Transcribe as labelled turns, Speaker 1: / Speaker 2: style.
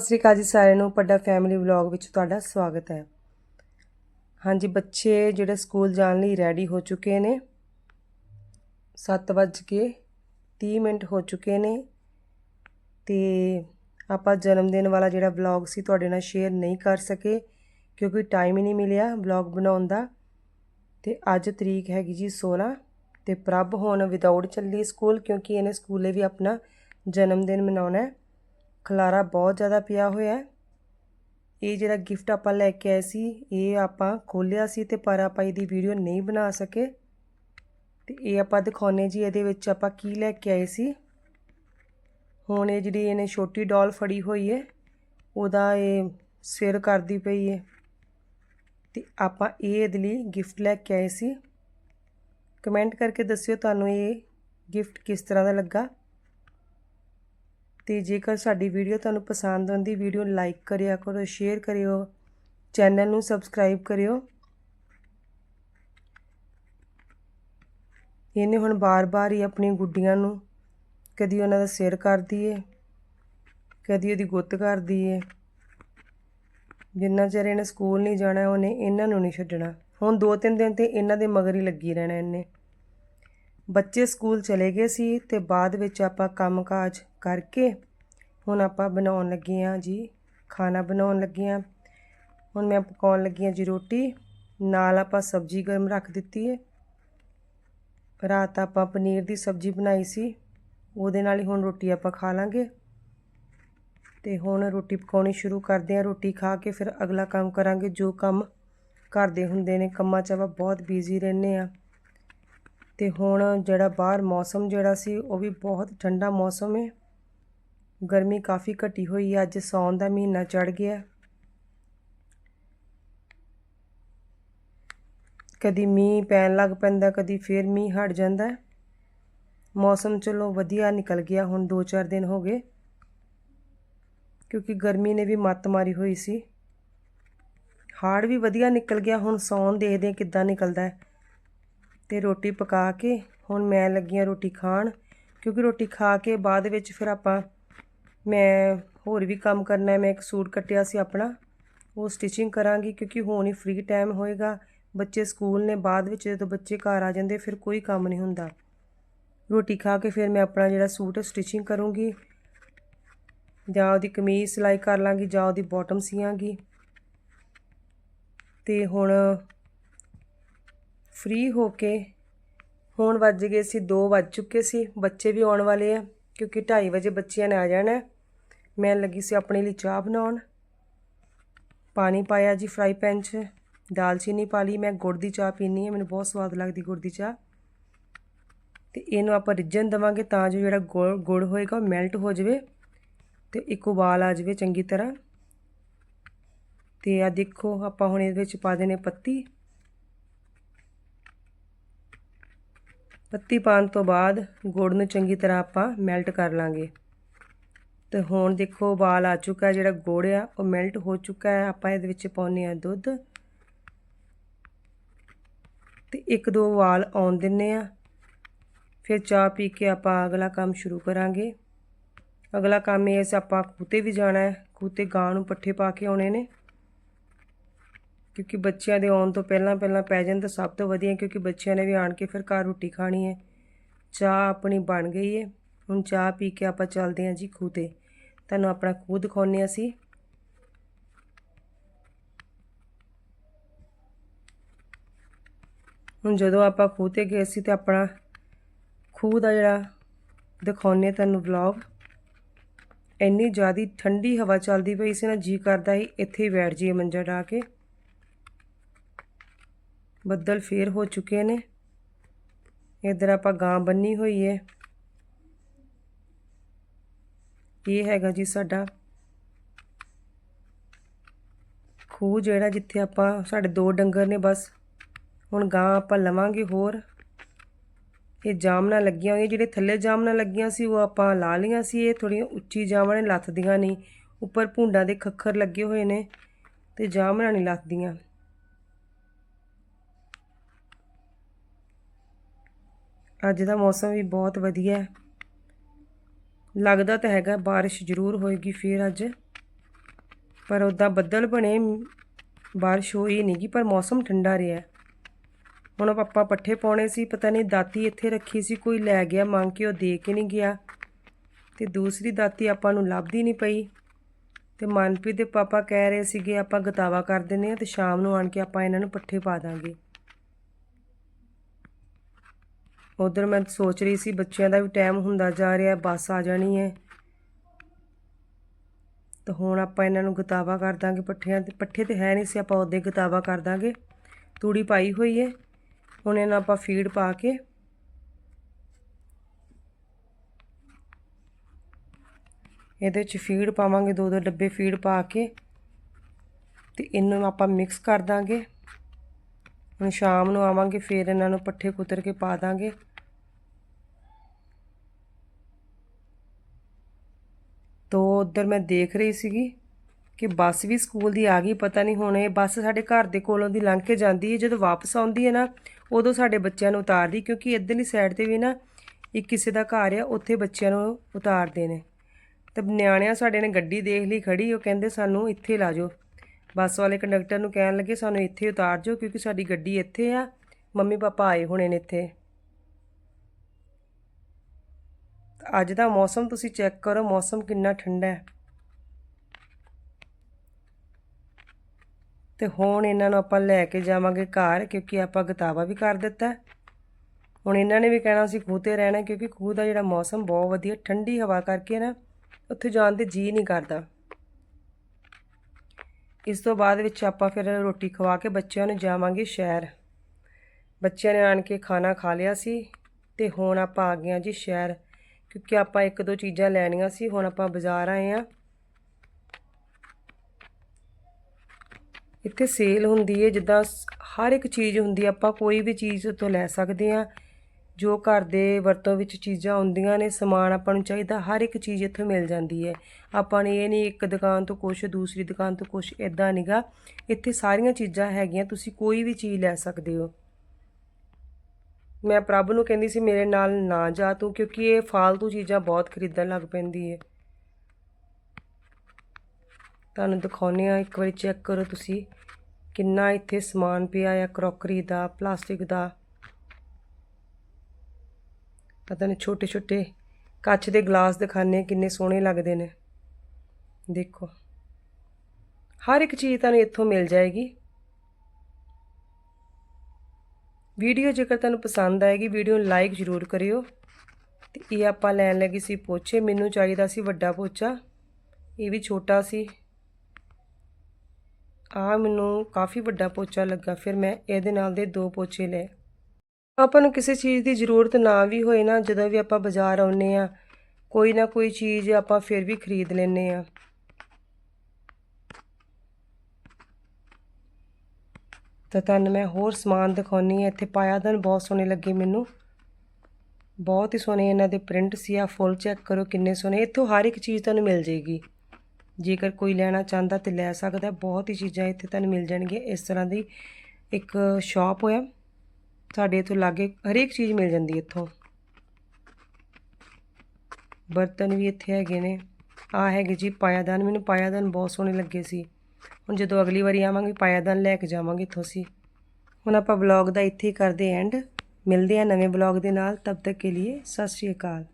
Speaker 1: ਸਤਿ ਸ੍ਰੀ ਅਕਾਲ ਜੀ ਸਾਰਿਆਂ ਨੂੰ। ਪੱਡਾ ਫੈਮਿਲੀ ਵਲੌਗ ਵਿੱਚ ਤੁਹਾਡਾ ਸਵਾਗਤ ਹੈ। ਹਾਂਜੀ, ਬੱਚੇ ਜਿਹੜੇ ਸਕੂਲ ਜਾਣ ਲਈ ਰੈਡੀ ਹੋ ਚੁੱਕੇ ਨੇ। 7:30 ਮਿੰਟ ਹੋ ਚੁੱਕੇ ਨੇ। ਤੇ ਆਪਾਂ ਜਨਮ ਦਿਨ ਵਾਲਾ ਜਿਹੜਾ ਵਲੌਗ ਸੀ ਤੁਹਾਡੇ ਨਾਲ ਸ਼ੇਅਰ ਨਹੀਂ ਕਰ ਸਕੇ, ਕਿਉਂਕਿ ਟਾਈਮ ਹੀ ਨਹੀਂ ਮਿਲਿਆ ਵਲੌਗ ਬਣਾਉਣ ਦਾ। ਤੇ ਅੱਜ ਤਰੀਕ ਹੈਗੀ ਜੀ 16 ਤੇ ਪ੍ਰਭ ਹੁਣ ਵਿਦਆਊਟ ਚੱਲੀ ਸਕੂਲ, ਕਿਉਂਕਿ ਇਹਨੇ ਸਕੂਲੇ ਵੀ ਆਪਣਾ ਜਨਮ ਦਿਨ ਮਨਾਉਣਾ ਹੈ। ਖਲਾਰਾ ਬਹੁਤ ਜ਼ਿਆਦਾ ਪਿਆ ਹੋਇਆ ਹੈ। ਇਹ ਜਿਹੜਾ ਗਿਫਟ ਆਪਾਂ ਲੈ ਕੇ ਆਏ ਸੀ, ਇਹ ਆਪਾਂ ਖੋਲਿਆ ਸੀ ਤੇ ਪਰ ਆਪਾਂ ਇਹਦੀ ਵੀਡੀਓ ਨਹੀਂ ਬਣਾ ਸਕੇ। ਤੇ ਇਹ ਆਪਾਂ ਦਿਖਾਉਨੇ ਜੀ ਇਹਦੇ ਵਿੱਚ ਆਪਾਂ ਕੀ ਲੈ ਕੇ ਆਏ ਸੀ। ਹੁਣ ਇਹ ਜਿਹੜੀ ਇਹਨੇ ਛੋਟੀ ਡਾਲ ਫੜੀ ਹੋਈ ਹੈ, ਉਹਦਾ ਇਹ ਸਿਰ ਕਰਦੀ ਪਈ ਹੈ। ਤੇ ਆਪਾਂ ਇਹ ਇਹਦੇ ਲਈ ਗਿਫਟ ਲੈ ਕੇ ਆਏ ਸੀ। ਕਮੈਂਟ ਕਰਕੇ ਦੱਸਿਓ ਤੁਹਾਨੂੰ ਇਹ ਗਿਫਟ ਕਿਸ ਤਰ੍ਹਾਂ ਦਾ ਲੱਗਾ। ਤੇ ਜੇਕਰ ਸਾਡੀ ਵੀਡੀਓ ਤੁਹਾਨੂੰ ਪਸੰਦ ਆਉਂਦੀ, ਵੀਡੀਓ ਨੂੰ ਲਾਈਕ ਕਰਿਆ ਕਰੋ ਸ਼ੇਅਰ ਕਰਿਓ ਚੈਨਲ ਨੂੰ ਸਬਸਕ੍ਰਾਈਬ ਕਰਿਓ। ਇਹਨੇ ਹੁਣ ਬਾਰ-ਬਾਰ ਹੀ ਆਪਣੀ ਗੁੱਡੀਆਂ ਨੂੰ ਕਦੀ ਉਹਨਾਂ ਦਾ ਸਿਰ ਕਰਦੀ ਏ ਕਦੀ ਉਹਦੀ ਗੁੱਤ ਕਰਦੀ ਏ ਜਿੰਨਾ ਚਿਰ ਇਹਨੇ ਸਕੂਲ ਨਹੀਂ ਜਾਣਾ, ਉਹਨੇ ਇਹਨਾਂ ਨੂੰ ਨਹੀਂ ਛੱਡਣਾ। ਹੁਣ ਦੋ ਤਿੰਨ ਦਿਨ ਤੇ ਇਹਨਾਂ ਦੇ ਮਗਰ ਹੀ ਲੱਗੀ ਰਹਿਣਾ ਇਹਨੇ। ਬੱਚੇ ਸਕੂਲ ਚਲੇ ਗਏ ਸੀ ਤੇ ਬਾਅਦ ਵਿੱਚ ਆਪਾਂ ਕੰਮਕਾਜ ਕਰਕੇ ਹੁਣ ਆਪਾਂ ਬਣਾਉਣ ਲੱਗੇ ਆ ਜੀ, ਖਾਣਾ ਬਣਾਉਣ ਲੱਗੇ ਆ ਹੁਣ ਮੈਂ ਪਕਾਉਣ ਲੱਗੀ ਆ ਜੀ ਰੋਟੀ, ਨਾਲ ਆਪਾਂ ਸਬਜ਼ੀ ਗਰਮ ਰੱਖ ਦਿੱਤੀ ਹੈ ਰਾਤ ਆਪਾਂ ਪਨੀਰ ਦੀ ਸਬਜ਼ੀ ਬਣਾਈ ਸੀ, ਉਹਦੇ ਨਾਲ ਹੀ ਹੁਣ ਰੋਟੀ ਆਪਾਂ ਖਾ ਲਾਂਗੇ। ਤੇ ਹੁਣ ਰੋਟੀ ਪਕਾਉਣੀ ਸ਼ੁਰੂ ਕਰਦੇ ਆ ਰੋਟੀ ਖਾ ਕੇ ਫਿਰ ਅਗਲਾ ਕੰਮ ਕਰਾਂਗੇ। ਜੋ ਕੰਮ ਘਰ ਦੇ ਹੁੰਦੇ ਨੇ, ਕੰਮਾਂ 'ਚ ਆਪਾਂ ਬਹੁਤ ਬਿਜ਼ੀ ਰਹਿੰਦੇ ਆ ਤੇ ਹੁਣ ਜਿਹੜਾ ਬਾਹਰ ਮੌਸਮ ਜਿਹੜਾ ਸੀ, ਉਹ ਵੀ ਬਹੁਤ ਠੰਡਾ ਮੌਸਮ ਹੈ ਗਰਮੀ ਕਾਫੀ ਘਟੀ ਹੋਈ ਹੈ ਅੱਜ ਸੌਣ ਦਾ ਮਹੀਨਾ ਚੜ ਗਿਆ। ਕਦੀ ਮੀਂਹ ਪੈਣ ਲੱਗ ਪੈਂਦਾ, ਕਦੀ ਫੇਰ ਮੀਂਹ ਹਟ ਜਾਂਦਾ। ਮੌਸਮ ਚਲੋ ਵਧੀਆ ਨਿਕਲ ਗਿਆ, ਹੁਣ 2-4 ਦਿਨ ਹੋ ਗਏ। ਕਿਉਂਕਿ ਗਰਮੀ ਨੇ ਵੀ ਮੱਤ ਮਾਰੀ ਹੋਈ ਸੀ। ਹਾੜ ਵੀ ਵਧੀਆ ਨਿਕਲ ਗਿਆ, ਹੁਣ ਸੌਣ ਦੇਖਦੇ ਹਾਂ ਕਿੱਦਾਂ ਨਿਕਲਦਾ ਹੈ। ਤੇ ਰੋਟੀ ਪਕਾ ਕੇ ਹੁਣ ਮੈਂ ਲੱਗੀ ਲੱਗੀਆਂ ਰੋਟੀ ਖਾਣ, ਕਿਉਂਕਿ ਰੋਟੀ ਖਾ ਕੇ ਬਾਅਦ ਵਿੱਚ ਫਿਰ ਆਪਾਂ ਮੈਂ ਹੋਰ ਵੀ ਕੰਮ ਕਰਨਾ ਹੈ, ਮੈਂ ਇੱਕ ਸੂਟ ਕੱਟਿਆ ਸੀ ਆਪਣਾ, ਉਹ ਸਟਿਚਿੰਗ ਕਰਾਂਗੀ ਕਿਉਂਕਿ ਹੁਣ ਹੀ ਫ੍ਰੀ ਟਾਈਮ ਹੋਏਗਾ, ਬੱਚੇ ਸਕੂਲ ਨੇ ਬਾਅਦ ਵਿੱਚ ਜਦੋਂ ਬੱਚੇ ਘਰ ਆ ਜਾਂਦੇ ਫਿਰ ਕੋਈ ਕੰਮ ਨਹੀਂ ਹੁੰਦਾ। ਰੋਟੀ ਖਾ ਕੇ ਫਿਰ ਮੈਂ ਆਪਣਾ ਜਿਹੜਾ ਸੂਟ ਸਟਿਚਿੰਗ ਕਰੂੰਗੀ, ਜਾਂ ਉਹਦੀ ਕਮੀਜ਼ ਸਿਲਾਈ ਕਰ ਲਾਂਗੀ, ਜਾਂ ਉਹਦੀ ਬਾਟਮ ਸੀਆਂਗੀ। ਤੇ ਹੁਣ ਫ੍ਰੀ ਹੋ ਕੇ ਹੁਣ ਵੱਜ ਗਏ ਸੀ 2 ਵੱਜ ਚੁੱਕੇ ਸੀ। ਬੱਚੇ ਵੀ ਆਉਣ ਵਾਲੇ ਆ, ਕਿਉਂਕਿ 2:30 ਵਜੇ ਬੱਚਿਆਂ ਨੇ ਆ ਜਾਣਾ। ਮੈਂ ਲੱਗੀ ਸੀ ਆਪਣੇ ਲਈ ਚਾਹ ਬਣਾਉਣ। ਪਾਣੀ ਪਾਇਆ ਜੀ ਫਰਾਈ ਪੈਨ 'ਚ। ਦਾਲਚੀਨੀ ਪਾ ਲਈ। ਮੈਂ ਗੁੜ ਦੀ ਚਾਹ ਪੀਣੀ ਹੈ, ਮੈਨੂੰ ਬਹੁਤ ਸਵਾਦ ਲੱਗਦੀ ਗੁੜ ਦੀ ਚਾਹ। ਤੇ ਇਹਨੂੰ ਆਪਾਂ ਰਿੱਝਣ ਦਵਾਂਗੇ ਤਾਂ ਜੋ ਜਿਹੜਾ ਗੁੜ ਹੋਏਗਾ ਉਹ ਮੈਲਟ ਹੋ ਜਾਵੇ ਤੇ ਇੱਕ ਉਬਾਲ ਆ ਜਾਵੇ ਚੰਗੀ ਤਰ੍ਹਾਂ। ਤੇ ਆ ਦੇਖੋ, ਆਪਾਂ ਹੁਣ ਇਹਦੇ ਵਿੱਚ ਪਾ ਦੇਣੇ ਪੱਤੀ। ਪੱਤੀ ਪਾਣ ਤੋਂ ਬਾਅਦ ਗੁੜ ਨੂੰ ਚੰਗੀ ਤਰ੍ਹਾਂ ਆਪਾਂ ਮੈਲਟ ਕਰ ਲਾਂਗੇ। ਤੇ ਹੁਣ ਦੇਖੋ ਉਬਾਲ ਆ ਚੁੱਕਾ ਜਿਹੜਾ ਗੁੜ ਆ, ਉਹ ਮੈਲਟ ਹੋ ਚੁੱਕਾ ਹੈ। ਆਪਾਂ ਇਹਦੇ ਵਿੱਚ ਪਾਉਨੇ ਆ ਦੁੱਧ। ਤੇ ਇੱਕ ਦੋ ਉਬਾਲ ਆਉਣ ਦਿੰਨੇ ਆ ਫਿਰ ਚਾਹ ਪੀ ਕੇ ਆਪਾਂ ਅਗਲਾ ਕੰਮ ਸ਼ੁਰੂ ਕਰਾਂਗੇ। ਅਗਲਾ ਕੰਮ ਇਹ ਹੈ ਆਪਾਂ ਕੂਤੇ ਵੀ ਜਾਣਾ ਹੈ। ਕੂਤੇ ਗਾਂ ਨੂੰ ਪੱਠੇ ਪਾ ਕੇ ਆਉਣੇ ਨੇ। ਕਿਉਂਕਿ ਬੱਚਿਆਂ ਦੇ ਆਉਣ ਤੋਂ ਪਹਿਲਾਂ ਪਹਿਲਾਂ ਪੈ ਜਾਣ ਤਾਂ ਸਭ ਤੋਂ ਵਧੀਆ, ਕਿਉਂਕਿ ਬੱਚਿਆਂ ਨੇ ਵੀ ਆਣ ਕੇ ਫਿਰ ਘਰ ਰੋਟੀ ਖਾਣੀ ਹੈ। ਚਾਹ ਆਪਣੀ ਬਣ ਗਈ ਹੈ। ਹੁਣ ਚਾਹ ਪੀ ਕੇ ਆਪਾਂ ਚੱਲਦੇ ਹਾਂ ਜੀ ਖੂਹ ਤੇ ਤੁਹਾਨੂੰ ਆਪਣਾ ਖੂਹ ਦਿਖਾਉਣੇ ਅਸੀਂ। ਹੁਣ ਜਦੋਂ ਆਪਾਂ ਖੂਹ ਤੇ ਗਏ ਸੀ ਤੇ ਆਪਣਾ ਖੂਹ ਦਾ ਜਿਹੜਾ ਦਿਖਾਉਣੇ ਤੁਹਾਨੂੰ ਵਲੌਗ ਇੰਨੀ ਜ਼ਿਆਦੀ ਠੰਡੀ ਹਵਾ ਚੱਲਦੀ ਪਈ ਸੀ ਨਾ, ਜੀ ਕਰਦਾ ਸੀ, ਇੱਥੇ ਹੀ ਬੈਠ ਜਾਈਏ ਮੰਜਾ ਢਾ ਕੇ। ਬੱਦਲ ਫੇਰ ਹੋ ਚੁੱਕੇ ਨੇ। ਇਧਰ ਆਪਾਂ ਗਾਂ ਬੰਨੀ ਹੋਈ ਹੈ ਇਹ ਹੈਗਾ ਜੀ ਸਾਡਾ ਖੂਹ ਜਿਹੜਾ ਜਿੱਥੇ ਆਪਾਂ, ਸਾਡੇ ਦੋ ਡੰਗਰ ਨੇ ਬਸ। ਹੁਣ ਗਾਂ ਆਪਾਂ ਲਵਾਂਗੇ ਹੋਰ। ਇਹ ਜਾਮਨਾ ਲੱਗੀਆਂ ਹੋਈਆਂ, ਜਿਹੜੇ ਥੱਲੇ ਜਾਮਨਾ ਲੱਗੀਆਂ ਸੀ, ਉਹ ਆਪਾਂ ਲਾ ਲਈਆਂ ਸੀ। ਇਹ ਥੋੜੀਆਂ ਉੱਚੀ ਜਾਮਨਾਂ ਲੱਥਦੀਆਂ ਨਹੀਂ। ਉੱਪਰ ਭੁੰਡਾਂ ਦੇ ਖੱਖਰ ਲੱਗੇ ਹੋਏ ਨੇ ਤੇ ਜਾਮਨਾ ਨਹੀਂ ਲੱਥਦੀਆਂ। ਅੱਜ ਦਾ ਮੌਸਮ ਵੀ ਬਹੁਤ ਵਧੀਆ ਹੈ। ਲੱਗਦਾ ਤਾਂ ਹੈਗਾ ਬਾਰਿਸ਼ ਜ਼ਰੂਰ ਹੋਏਗੀ ਫਿਰ ਅੱਜ। ਪਰ ਉੱਦਾਂ ਬੱਦਲ ਬਣੇ, ਬਾਰਿਸ਼ ਹੋਈ ਨਹੀਂ ਗੀ, ਪਰ ਮੌਸਮ ਠੰਡਾ ਰਿਹਾ ਹੁਣ ਆਪਾਂ ਪੱਠੇ ਪਾਉਣੇ ਸੀ, ਪਤਾ ਨਹੀਂ ਦਾਤੀ ਇੱਥੇ ਰੱਖੀ ਸੀ, ਕੋਈ ਲੈ ਗਿਆ, ਮੰਗ ਕੇ ਉਹ ਦੇ ਕੇ ਨਹੀਂ ਗਿਆ। ਤੇ ਦੂਸਰੀ ਦਾਤੀ ਆਪਾਂ ਨੂੰ ਲੱਭਦੀ ਨਹੀਂ ਪਈ। ਤੇ ਮਨਪ੍ਰੀਤ ਦੇ ਪਾਪਾ ਕਹਿ ਰਹੇ ਸੀਗੇ, ਆਪਾਂ ਗਤਾਵਾ ਕਰ ਦਿੰਦੇ ਆ ਤੇ ਸ਼ਾਮ ਨੂੰ ਆਣ ਕੇ ਆਪਾਂ ਇਹਨਾਂ ਨੂੰ ਪੱਠੇ ਪਾ ਦਾਂਗੇ। ਉਧਰ ਮੈਂ ਸੋਚ ਰਹੀ ਸੀ ਬੱਚਿਆਂ ਦਾ ਵੀ ਟਾਈਮ ਹੁੰਦਾ ਜਾ ਰਿਹਾ, ਬੱਸ ਆ ਜਾਣੀ ਹੈ। ਤਾਂ ਹੁਣ ਆਪਾਂ ਇਹਨਾਂ ਨੂੰ ਗਤਾਵਾ ਕਰ ਦਾਂਗੇ, ਪੱਠਿਆਂ ਤੇ ਪੱਠੇ ਤੇ ਹੈ ਨਹੀਂ ਸੀ, ਆਪਾਂ ਉਹਦੇ ਗਤਾਵਾ ਕਰ ਦਾਂਗੇ। ਤੂੜੀ ਪਾਈ ਹੋਈ ਹੈ। ਹੁਣ ਇਹਨਾਂ ਆਪਾਂ ਫੀਡ ਪਾ ਕੇ ਇਹਦੇ 'ਚ ਫੀਡ ਪਾਵਾਂਗੇ ਦੋ ਦੋ ਡੱਬੇ ਫੀਡ ਪਾ ਕੇ ਤੇ ਇਹਨੂੰ ਆਪਾਂ ਮਿਕਸ ਕਰ ਦਾਂਗੇ। ਹੁਣ ਸ਼ਾਮ ਨੂੰ ਆਵਾਂਗੇ, ਫਿਰ ਇਹਨਾਂ ਨੂੰ ਪੱਠੇ ਕੁਤਰ ਕੇ ਪਾ ਦਾਂਗੇ। ਤੋ ਉਧਰ ਮੈਂ ਦੇਖ ਰਹੀ ਸੀਗੀ ਕਿ ਬੱਸ ਵੀ ਸਕੂਲ ਦੀ ਆ ਗਈ, ਪਤਾ ਨਹੀਂ ਹੁਣ ਇਹ ਬੱਸ ਸਾਡੇ ਘਰ ਦੇ ਕੋਲੋਂ ਦੀ ਲੰਘ ਕੇ ਜਾਂਦੀ ਹੈ ਜਦੋਂ ਵਾਪਸ ਆਉਂਦੀ ਹੈ ਨਾ, ਉਦੋਂ ਸਾਡੇ ਬੱਚਿਆਂ ਨੂੰ ਉਤਾਰਦੀ ਕਿਉਂਕਿ ਇੱਧਰਲੀ ਸਾਈਡ ਤੇ ਵੀ ਨਾ ਇੱਕ ਕਿਸੇ ਦਾ ਘਰ ਆ, ਉੱਥੇ ਬੱਚਿਆਂ ਨੂੰ ਉਤਾਰਦੇ ਨੇ। ਤੇ ਨਿਆਣਿਆਂ ਸਾਡੇ ਨੇ ਗੱਡੀ ਦੇਖ ਲਈ ਖੜੀ, ਉਹ ਕਹਿੰਦੇ ਸਾਨੂੰ ਇੱਥੇ ਲਾ ਜਾਓ। ਬੱਸ ਵਾਲੇ ਕੰਡਕਟਰ ਨੂੰ ਕਹਿਣ ਲੱਗੇ, ਸਾਨੂੰ ਇੱਥੇ ਉਤਾਰ ਜਾਓ, ਕਿਉਂਕਿ ਸਾਡੀ ਗੱਡੀ ਇੱਥੇ ਆ ਮੰਮੀ ਪਾਪਾ ਆਏ ਹੋਣੇ ਨੇ ਇੱਥੇ। ਅੱਜ ਦਾ ਮੌਸਮ ਤੁਸੀਂ ਚੈੱਕ ਕਰੋ, ਮੌਸਮ ਕਿੰਨਾ ਠੰਡਾ ਹੈ। ਤੇ ਹੁਣ ਇਹਨਾਂ ਨੂੰ ਆਪਾਂ ਲੈ ਕੇ ਜਾਵਾਂਗੇ ਘਰ, ਕਿਉਂਕਿ ਆਪਾਂ ਗਤਾਵਾ ਵੀ ਕਰ ਦਿੱਤਾ ਹੁਣ ਇਹਨਾਂ ਨੇ ਵੀ ਕਹਿਣਾ ਸੀ ਖੂਹ ਤੇ ਰਹਿਣਾ, ਕਿਉਂਕਿ ਖੂਹ ਦਾ ਜਿਹੜਾ ਮੌਸਮ ਬਹੁਤ ਵਧੀਆ, ਠੰਡੀ ਹਵਾ ਕਰਕੇ ਨਾ, ਉੱਥੇ ਜਾਣ ਤੇ ਜੀ ਨਹੀਂ ਕਰਦਾ। ਇਸ ਤੋਂ ਬਾਅਦ ਵਿੱਚ ਆਪਾਂ ਫਿਰ ਰੋਟੀ ਖਵਾ ਕੇ ਬੱਚਿਆਂ ਨੂੰ ਜਾਵਾਂਗੇ ਸ਼ਹਿਰ। ਬੱਚਿਆਂ ਨੇ ਆਣ ਕੇ ਖਾਣਾ ਖਾ ਲਿਆ ਸੀ, ਤੇ ਹੁਣ ਆਪਾਂ ਆ ਗਏ ਹਾਂ ਜੀ ਸ਼ਹਿਰ। ਕਿਉਂਕਿ ਆਪਾਂ ਇੱਕ ਦੋ ਚੀਜ਼ਾਂ ਲੈਣੀਆਂ ਸੀ, ਹੁਣ ਆਪਾਂ ਬਾਜ਼ਾਰ ਆਏ ਆ ਇੱਥੇ ਸੇਲ ਹੁੰਦੀ ਹੈ ਜਿੱਦਾਂ ਹਰ ਇੱਕ ਚੀਜ਼ ਹੁੰਦੀ ਆਪਾਂ ਕੋਈ ਵੀ ਚੀਜ਼ ਤੋਂ ਲੈ ਸਕਦੇ ਆ ਜੋ ਘਰ ਦੇ ਵਰਤੋਂ ਵਿੱਚ ਚੀਜ਼ਾਂ ਹੁੰਦੀਆਂ ਨੇ, ਸਮਾਨ ਆਪਾਂ ਨੂੰ ਚਾਹੀਦਾ, ਹਰ ਇੱਕ ਚੀਜ਼ ਇੱਥੇ ਮਿਲ ਜਾਂਦੀ ਹੈ ਆਪਾਂ ਨੇ ਇਹ ਨਹੀਂ ਇੱਕ ਦੁਕਾਨ ਤੋਂ ਕੁਝ ਦੂਸਰੀ ਦੁਕਾਨ ਤੋਂ ਕੁਝ ਇਦਾਂ ਨਹੀਂਗਾ ਇੱਥੇ ਸਾਰੀਆਂ ਚੀਜ਼ਾਂ ਹੈਗੀਆਂ, ਤੁਸੀਂ ਕੋਈ ਵੀ ਚੀਜ਼ ਲੈ ਸਕਦੇ ਹੋ। ਮੈਂ ਪ੍ਰਭ ਨੂੰ ਕਹਿੰਦੀ ਸੀ, ਮੇਰੇ ਨਾਲ ਨਾ ਜਾ ਤੂੰ, ਕਿਉਂਕਿ ਇਹ ਫਾਲਤੂ ਚੀਜ਼ਾਂ ਬਹੁਤ ਖਰੀਦਣ ਲੱਗ ਪੈਂਦੀ ਹੈ ਤੁਹਾਨੂੰ ਦਿਖਾਉਂਦੇ ਆ ਇੱਕ ਵਾਰੀ ਚੈੱਕ ਕਰੋ ਤੁਸੀਂ, ਕਿੰਨਾ ਇੱਥੇ ਸਮਾਨ ਪਿਆ ਆ, ਕਰੋਕਰੀ ਦਾ, ਪਲਾਸਟਿਕ ਦਾ। ਪਤਾ ਨਹੀਂ ਛੋਟੇ ਛੋਟੇ ਕੱਚ ਦੇ ਗਲਾਸ ਦਿਖਾਣੇ ਕਿੰਨੇ ਸੋਹਣੇ ਲੱਗਦੇ ਨੇ। ਦੇਖੋ, ਹਰ ਇੱਕ ਚੀਜ਼ ਤੁਹਾਨੂੰ ਇੱਥੋਂ ਮਿਲ ਜਾਏਗੀ। ਵੀਡੀਓ ਜੇਕਰ ਤੁਹਾਨੂੰ ਪਸੰਦ ਆਏਗੀ, ਵੀਡੀਓ ਨੂੰ ਲਾਈਕ ਜ਼ਰੂਰ ਕਰਿਓ। ਤੇ ਇਹ ਆਪਾਂ ਲੈਣ ਲੱਗੀ ਸੀ ਪੋਚੇ। ਮੈਨੂੰ ਚਾਹੀਦਾ ਸੀ ਵੱਡਾ ਪੋਚਾ। ਇਹ ਵੀ ਛੋਟਾ ਸੀ। ਆ ਮੈਨੂੰ ਕਾਫੀ ਵੱਡਾ ਪੋਚਾ ਲੱਗਾ। ਫਿਰ ਮੈਂ ਇਹਦੇ ਨਾਲ ਦੇ ਦੋ ਪੋਚੇ ਲਏ। ਆਪਾਂ ਨੂੰ ਕਿਸੇ ਚੀਜ਼ ਦੀ ਜ਼ਰੂਰਤ ਨਾ ਵੀ ਹੋਏ ਨਾ, ਜਦੋਂ ਵੀ ਆਪਾਂ ਬਾਜ਼ਾਰ ਆਉਨੇ ਆ ਕੋਈ ਨਾ ਕੋਈ ਚੀਜ਼ ਆਪਾਂ ਫਿਰ ਵੀ ਖਰੀਦ ਲੈਨੇ ਆ ਤਾਂ ਤੁਹਾਨੂੰ ਮੈਂ ਹੋਰ ਸਮਾਨ ਦਿਖਾਉਣੀ ਆ ਇੱਥੇ ਪਾਇਆਦਨ ਬਹੁਤ ਸੋਹਣੇ ਲੱਗੇ ਮੈਨੂੰ। ਬਹੁਤ ਹੀ ਸੋਹਣੇ ਇਹਨਾਂ ਦੇ ਪ੍ਰਿੰਟ ਸੀ। ਆ ਫੁੱਲ ਚੈੱਕ ਕਰੋ ਕਿੰਨੇ ਸੋਹਣੇ। ਇੱਥੋਂ ਹਰ ਇੱਕ ਚੀਜ਼ ਤੁਹਾਨੂੰ ਮਿਲ ਜੇਗੀ ਜੇਕਰ ਕੋਈ ਲੈਣਾ ਚਾਹੁੰਦਾ ਤੇ ਲੈ ਸਕਦਾ ਬਹੁਤ ਹੀ ਚੀਜ਼ਾਂ ਇੱਥੇ ਤੁਹਾਨੂੰ ਮਿਲ ਜਾਣਗੀਆਂ। ਇਸ ਤਰ੍ਹਾਂ ਦੀ ਇੱਕ ਸ਼ਾਪ ਹੋਇਆ। ਸਾਡੇ ਇੱਥੋਂ ਲਾਗੇ ਹਰੇਕ ਚੀਜ਼ ਮਿਲ ਜਾਂਦੀ ਇੱਥੋਂ। ਬਰਤਨ ਵੀ ਇੱਥੇ ਹੈਗੇ ਨੇ। ਆ ਹੈਗੇ ਜੀ ਪਾਇਆਦਾਨ। ਮੈਨੂੰ ਪਾਇਆਦਾਨ ਬਹੁਤ ਸੋਹਣੇ ਲੱਗੇ ਸੀ। ਹੁਣ ਜਦੋਂ ਅਗਲੀ ਵਾਰੀ ਆਵਾਂਗੇ, ਪਾਇਆਦਾਨ ਲੈ ਕੇ ਜਾਵਾਂਗੇ ਇੱਥੋਂ ਅਸੀਂ। ਹੁਣ ਆਪਾਂ ਵਲੌਗ ਦਾ ਇੱਥੇ ਹੀ ਕਰਦੇ ਐਂਡ ਮਿਲਦੇ ਆ ਨਵੇਂ ਵਲੌਗ ਦੇ ਨਾਲ, ਤਬ ਤੱਕ ਕੇ ਲਈ ਸਤਿ ਸ਼੍ਰੀ ਅਕਾਲ।